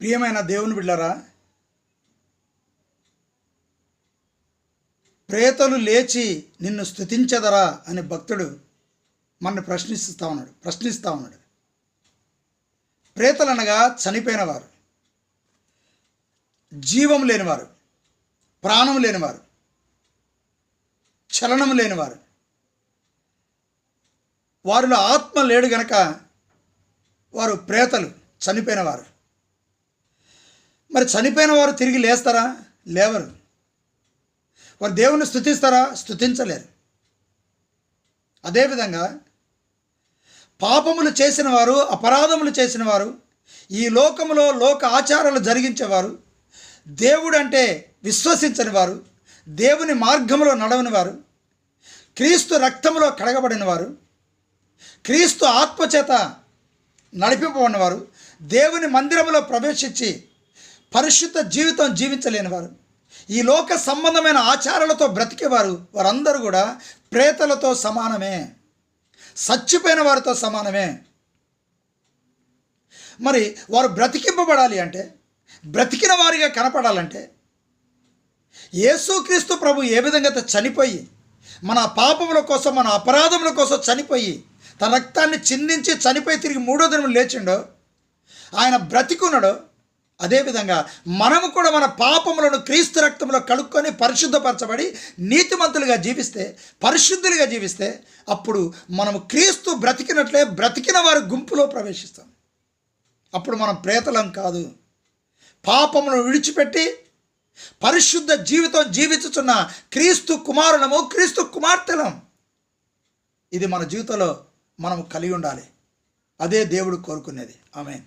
ప్రియమైన దేవుని బిళ్ళరా ప్రేతలు లేచి నిన్ను స్తుతించదరా అని భక్తుడు మనని ప్రశ్నిస్తూ ఉన్నాడు ప్రశ్నిస్తూ ఉన్నాడు. ప్రేతలు అనగా చనిపోయినవారు జీవం లేనివారు ప్రాణం లేనివారు చలనం లేనివారు వారిలో ఆత్మ లేడు గనక వారు ప్రేతలు చనిపోయినవారు. మరి చనిపోయిన వారు తిరిగి లేస్తారా? లేవరు. వారు దేవుని స్థుతిస్తారా స్థుతించలేరు అదేవిధంగా పాపములు చేసిన వారు అపరాధములు చేసిన వారు ఈ లోకములో లోక ఆచారాలు జరిగించేవారు దేవుడు అంటే విశ్వసించని వారు దేవుని మార్గంలో నడవని వారు క్రీస్తు రక్తంలో కడగబడిన వారు క్రీస్తు ఆత్మచేత నడిపింపబడినవారు దేవుని మందిరములో ప్రవేశించి పరిశుద్ధ జీవితం జీవించలేని వారు ఈ లోక సంబంధమైన ఆచారాలతో బ్రతికేవారు వారందరూ కూడా ప్రేతలతో సమానమే. చచ్చిపోయిన వారితో సమానమే. మరి వారు బ్రతికింపబడాలి అంటే బ్రతికిన వారిగా కనపడాలంటే యేసుక్రీస్తు ప్రభు ఏ విధంగా అయితే చనిపోయి మన పాపముల కోసం మన అపరాధముల కోసం చనిపోయి తన రక్తాన్ని చిందించి చనిపోయి తిరిగి మూడో దినం లేచిండో ఆయన బ్రతికున్నాడో అదేవిధంగా మనము కూడా మన పాపములను క్రీస్తు రక్తంలో కడుక్కొని పరిశుద్ధపరచబడి నీతిమంతులుగా జీవిస్తే పరిశుద్ధులుగా జీవిస్తే అప్పుడు మనము క్రీస్తు బ్రతికినట్లే బ్రతికిన వారి గుంపులో ప్రవేశిస్తాం. అప్పుడు మనం ప్రేతలం కాదు. పాపమును విడిచిపెట్టి పరిశుద్ధ జీవితం జీవించుచున్న క్రీస్తు కుమారులము క్రీస్తు కుమార్తెలం. ఇది మన జీవితంలో మనం కలిగి ఉండాలి. అదే దేవుడు కోరుకునేది. ఆమె